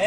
ఆ